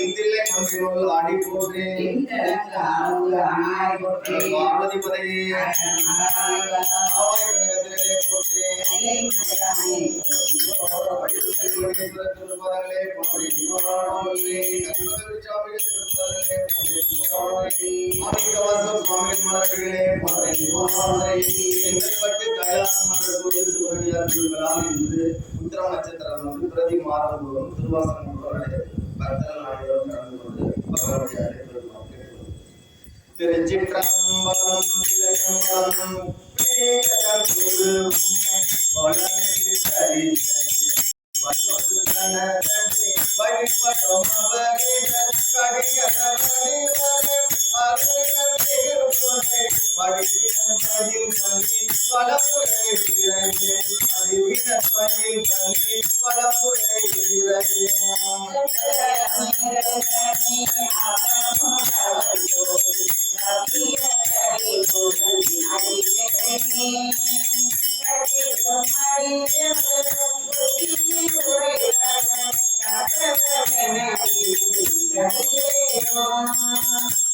ಎಂದಿಲ್ಲೇ ಮಂದಿರೋಳು ಆಡಿ ಕೊಟ್ರಿ ಪಾರ್ವತಿ ಪದೇ திருமதங்களே போற்றி சுவாமிகளே போற்றி எங்கள்பட்டு கைலாசமாக போய் சிவனியார் திருவிழா என்று உத்திர திருவாசனம் திருச்சிற்றம்பலம் வழிபடும் அவரே கடிகதம் Thank you.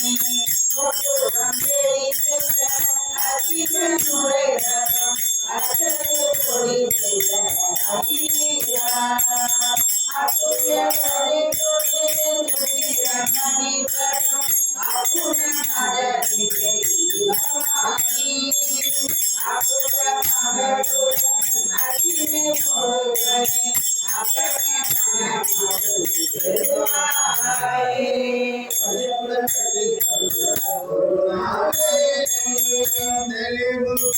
I'm Aleluia.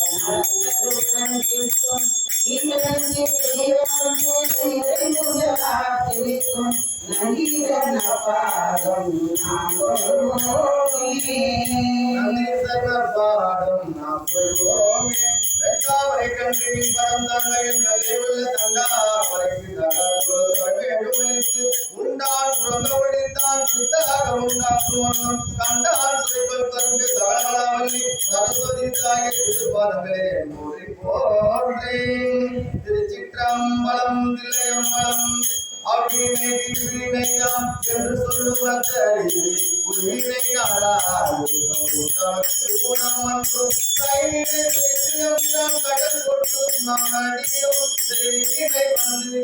விரைவில் பரந்தங்கள் நல்லையுள்ள தண்டா பறைக்கு தகவலித்து உண்டான் புறந்தவழித்தான் சித்தாக உண்டாக்குவனும் கண்டான் சிறைகள் கரும்பு சகலகலாவல்லி சரஸ்வதி தாய திருச்சிற்றம்பலம் தில்லையம்பலம் அவினைநைனா என்று சொல்லுவதறிவே உன்னை நாடாது உனக்கு உணவன்று கையிலே தேசியம் கடல் கொட்டும் நான் அடியோ செய்தினை வந்து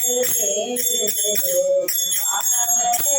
ಸೇರಿದು ಭಾವನೆ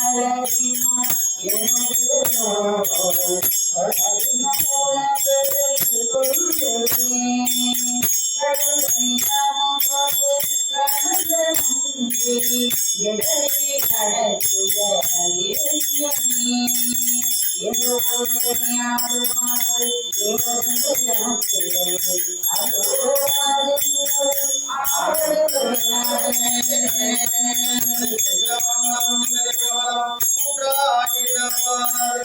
மலரினார் எனது I'm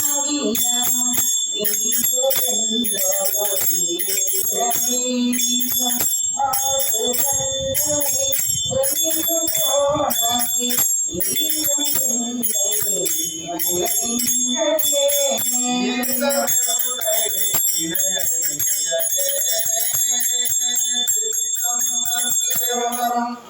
உள்ள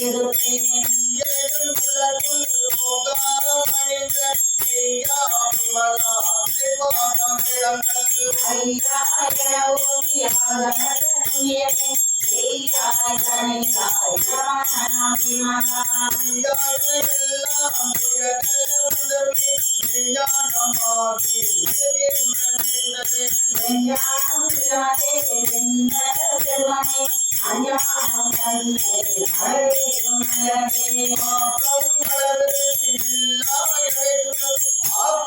மனிதன் ஆ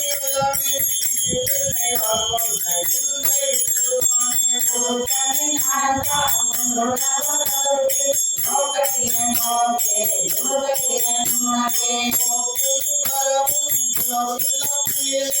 Thank you.